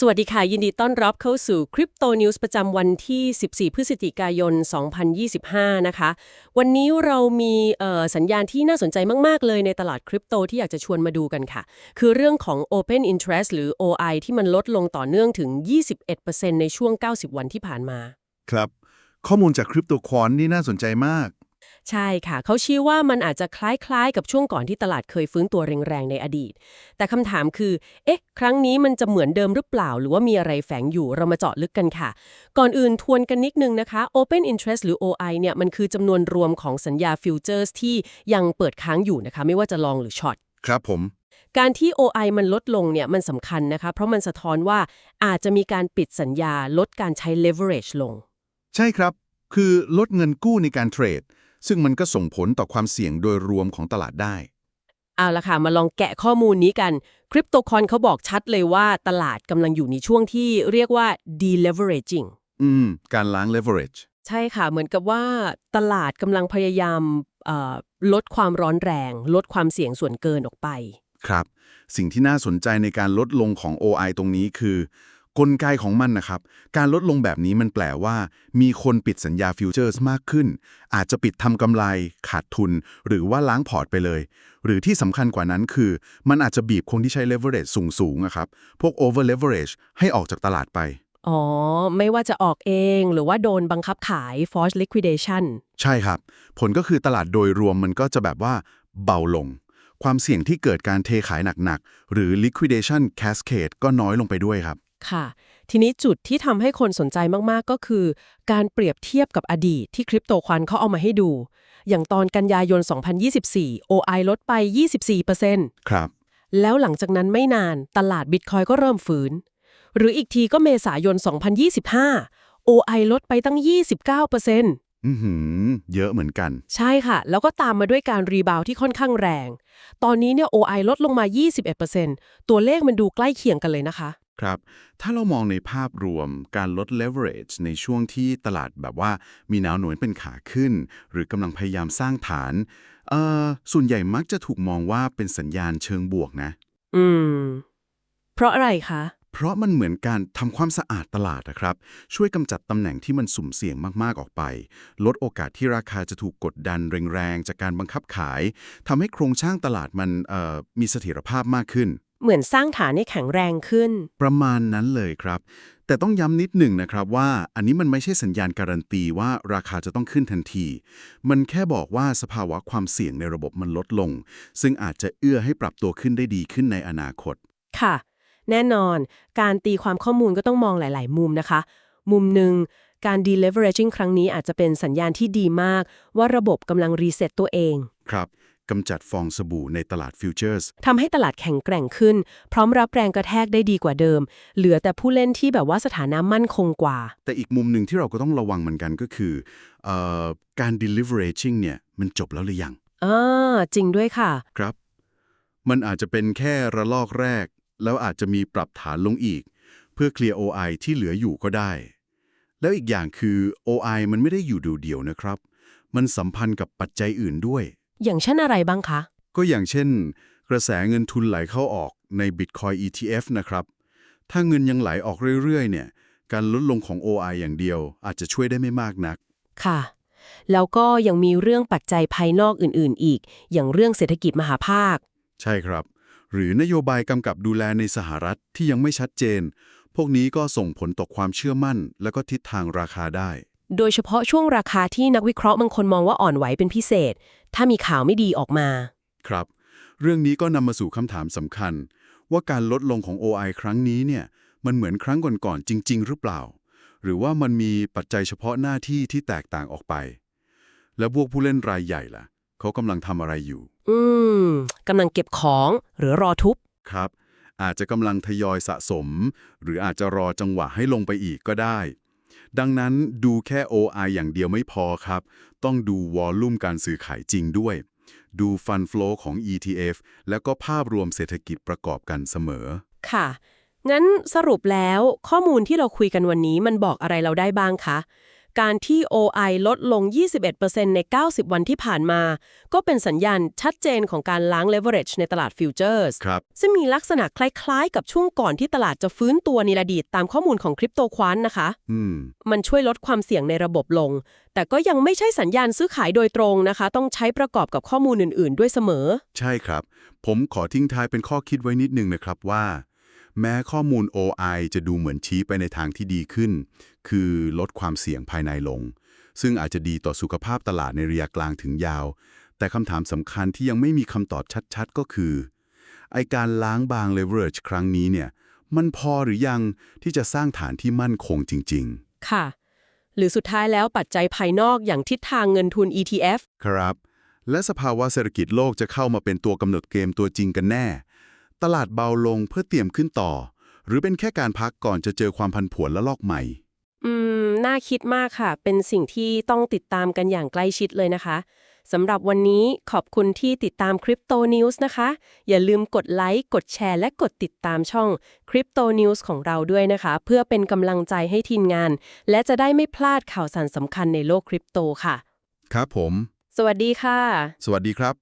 สวัสดีค่ะ ยินดีต้อนรับเข้าสู่ Crypto News ประจำวันที่ 14 พฤศจิกายน 2025 นะคะ วันนี้เรามีสัญญาณที่น่าสนใจมาก ๆ เลยในตลาดคริปโตที่อยากจะชวนมาดูกันค่ะ คือเรื่องของ Open Interest หรือ OI ที่มันลดลงต่อเนื่องถึง 21%ในช่วง 90 วันที่ผ่านมา ครับ ข้อมูลจากคริปโตควอนนี่น่าสนใจมาก ใช่ค่ะ เขาชี้ว่ามันอาจจะคล้ายๆ กับช่วงก่อนที่ตลาดเคยฟื้นตัวแรงๆในอดีต แต่คำถามคือ เอ๊ะ ครั้งนี้มันจะเหมือนเดิมหรือเปล่า หรือว่ามีอะไรแฝงอยู่เรามาเจาะลึกกันค่ะ ก่อนอื่นทวนกันนิดนึงนะคะ Open Interest หรือ OI เนี่ยมันคือจำนวนรวมของสัญญาฟิวเจอร์สที่ยังเปิดค้างอยู่นะคะ ไม่ว่าจะลองหรือช็อตครับผมการที่ OI มันลดลงเนี่ยมันสำคัญนะคะ เพราะมันสะท้อนว่าอาจจะมีการปิดสัญญาลดการใช้ leverage ลง ใช่ครับ คือลดเงินกู้ในการเทรด ซึ่งมันก็ส่งผลต่อความเสี่ยงโดยรวมของตลาดได้ เอาละค่ะ มาลองแกะข้อมูลนี้กันคริปโตคอนเขาบอกชัดเลยว่าตลาดกำลังอยู่ในช่วงที่เรียกว่า deleveraging อืม การล้าง leverage ใช่ค่ะ เหมือนกับว่าตลาดกำลังพยายามเอ่อลดความร้อนแรง ลดความเสี่ยงส่วนเกินออกไป ครับ สิ่งที่น่าสนใจในการลดลงของ OI ตรงนี้คือ กลไกของมันนะครับ การลดลงแบบนี้มันแปลว่า มีคนปิดสัญญาฟิวเจอร์สมากขึ้น อาจจะปิดทำกำไร ขาดทุน หรือว่าล้างพอร์ตไปเลย หรือที่สำคัญกว่านั้นคือ มันอาจจะบีบคนที่ใช้ leverage สูงๆอะครับ พวก over leverage ให้ออกจากตลาดไป อ๋อ ไม่ว่าจะออกเองหรือว่าโดนบังคับขาย forced liquidation ใช่ครับ ผลก็คือตลาดโดยรวมมันก็จะแบบว่าเบาลงความเสี่ยงที่เกิดการเทขายหนักๆ หรือ liquidation cascade ก็น้อยลงไปด้วยครับ ค่ะ ทีนี้จุดที่ทำให้คนสนใจมากๆก็คือ การเปรียบเทียบกับอดีตที่คริปโตควันเขาเอามาให้ดู อย่างตอนกันยายน 2024 OI ลดไป 24%ครับ แล้วหลังจากนั้นไม่นานตลาดบิตคอยก็เริ่มฟื้น หรืออีกทีก็เมษายน 2025 OI ลดไปตั้ง 29%อือหือเยอะเหมือนกัน ใช่ค่ะ แล้วก็ตามมาด้วยการรีบาวด์ที่ค่อนข้างแรง ตอนนี้เนี่ย OI ลดลงมา 21%ตัวเลขมันดูใกล้เคียงกันเลยนะคะ ครับ ถ้าเรามองในภาพรวมการลด leverage ในช่วงที่ตลาดแบบว่ามีแนวโน้มเป็นขาขึ้น หรือกำลังพยายามสร้างฐาน เอ่อ ส่วนใหญ่มักจะถูกมองว่าเป็นสัญญาณเชิงบวกนะ อืม เพราะอะไรคะ เพราะมันเหมือนการทำความสะอาดตลาดนะครับ ช่วยกำจัดตำแหน่งที่มันสุ่มเสี่ยงมากๆออกไป ลดโอกาสที่ราคาจะถูกกดดันแรงๆจากการบังคับขายทำให้โครงสร้างตลาดมันเอ่อมีเสถียรภาพมากขึ้น เหมือนสร้างฐานให้แข็งแรงขึ้น ประมาณนั้นเลยครับ แต่ต้องย้ำนิดหนึ่งนะครับว่าอันนี้มันไม่ใช่สัญญาณการันตีว่าราคาจะต้องขึ้นทันที มันแค่บอกว่าสภาวะความเสี่ยงในระบบมันลดลง ซึ่งอาจจะเอื้อให้ปรับตัวขึ้นได้ดีขึ้นในอนาคต ค่ะ แน่นอน การตีความข้อมูลก็ต้องมองหลาย ๆ มุมนะคะ มุมหนึ่งการ deleveraging ครั้งนี้อาจจะเป็นสัญญาณที่ดีมาก ว่าระบบกำลังรีเซ็ตตัวเอง ครับ กำจัดฟองสบู่ในตลาดฟิวเจอร์สทำให้ตลาดแข็งแกร่งขึ้น พร้อมรับแรงกระแทกได้ดีกว่าเดิม เหลือแต่ผู้เล่นที่แบบว่าสถานะมั่นคงกว่า แต่อีกมุมหนึ่งที่เราก็ต้องระวังเหมือนกันก็คือเอ่อการ deleveraging เนี่ยมันจบแล้วหรือยังอ่าจริงด้วยค่ะ ครับ มันอาจจะเป็นแค่ระลอกแรก แล้วอาจจะมีปรับฐานลงอีก เพื่อเคลียร์ OI ที่เหลืออยู่ก็ได้ แล้วอีกอย่างคือ OI มันไม่ได้อยู่ดูเดียวๆนะครับ มันสัมพันธ์กับปัจจัยอื่นด้วย อย่างเช่นอะไรบ้างคะ ก็อย่างเช่น กระแสเงินทุนไหลเข้าออกใน Bitcoin ETF นะครับ ถ้าเงินยังไหลออกเรื่อย ๆ เนี่ย การลดลงของ OI อย่างเดียว อาจจะช่วยได้ไม่มากนัก ค่ะ แล้วก็ยังมีเรื่องปัจจัยภายนอกอื่น ๆ อีก อย่างเรื่องเศรษฐกิจมหาภาค ใช่ครับ หรือนโยบายกำกับดูแลในสหรัฐที่ยังไม่ชัดเจน พวกนี้ก็ส่งผลต่อความเชื่อมั่น และก็ทิศทางราคาได้ โดยเฉพาะช่วงราคาที่นักวิเคราะห์บางคนมองว่าอ่อนไหวเป็นพิเศษ ถ้ามีข่าวไม่ดีออกมา ครับ เรื่องนี้ก็นำมาสู่คำถามสำคัญ ว่าการลดลงของ OI ครั้งนี้เนี่ย มันเหมือนครั้งก่อนๆจริง ๆ หรือเปล่า หรือว่ามันมีปัจจัยเฉพาะหน้าที่ที่แตกต่างออกไป แล้วพวกผู้เล่นรายใหญ่ล่ะ เขากำลังทำอะไรอยู่ อืมกำลังเก็บของหรือรอทุบ ครับ อาจจะกำลังทยอยสะสม หรืออาจจะรอจังหวะให้ลงไปอีกก็ได้ ดังนั้นดูแค่ OI อย่างเดียวไม่พอครับ ต้องดูวอลลุ่มการซื้อขายจริงด้วย ดูฟันฟลอของ ETF แล้วก็ภาพรวมเศรษฐกิจประกอบกันเสมอ ค่ะ งั้นสรุปแล้วข้อมูลที่เราคุยกันวันนี้มันบอกอะไรเราได้บ้างคะ การที่ OI ลดลง 21%ใน 90 วันที่ผ่านมา ก็เป็นสัญญาณชัดเจนของการล้าง leverage ในตลาดฟิวเจอร์สครับซึ่งมีลักษณะคล้ายๆ กับช่วงก่อนที่ตลาดจะฟื้นตัวในอดีตตามข้อมูลของคริปโตควอนนะคะอืมมันช่วยลดความเสี่ยงในระบบลง แต่ก็ยังไม่ใช่สัญญาณซื้อขายโดยตรงนะคะ ต้องใช้ประกอบกับข้อมูลอื่น ๆ ด้วยเสมอ ใช่ครับ ผมขอทิ้งท้ายเป็นข้อคิดไว้นิดนึงนะครับว่า แม้ข้อมูล OI จะดูเหมือนชี้ไปในทางที่ดีขึ้น คือลดความเสี่ยงภายในลง ซึ่งอาจจะดีต่อสุขภาพตลาดในระยะกลางถึงยาว แต่คำถามสำคัญที่ยังไม่มีคำตอบชัดๆ ก็คือไอการล้างบาง leverage ครั้งนี้เนี่ย มันพอหรือยังที่จะสร้างฐานที่มั่นคงจริงค่ะ หรือสุดท้ายแล้วปัจจัยภายนอกอย่างทิศทางเงินทุน ETF ๆครับ และสภาวะเศรษฐกิจโลกจะเข้ามาเป็นตัวกำหนดเกมตัวจริงกันแน่ ตลาดเบาลงเพื่อเตรียมขึ้นต่อ หรือเป็นแค่การพักก่อนจะเจอความพันผวนและลอกใหม่ อืม น่าคิดมากค่ะ เป็นสิ่งที่ต้องติดตามกันอย่างใกล้ชิดเลยนะคะสำหรับวันนี้ขอบคุณที่ติดตาม Crypto News นะคะ อย่าลืมกดไลค์ กดแชร์ และกดติดตามช่อง Crypto News ของเราด้วยนะคะ เพื่อเป็นกำลังใจให้ทีมงาน และจะได้ไม่พลาดข่าวสารสำคัญในโลกคริปโตค่ะ ครับผม สวัสดีค่ะ สวัสดีครับ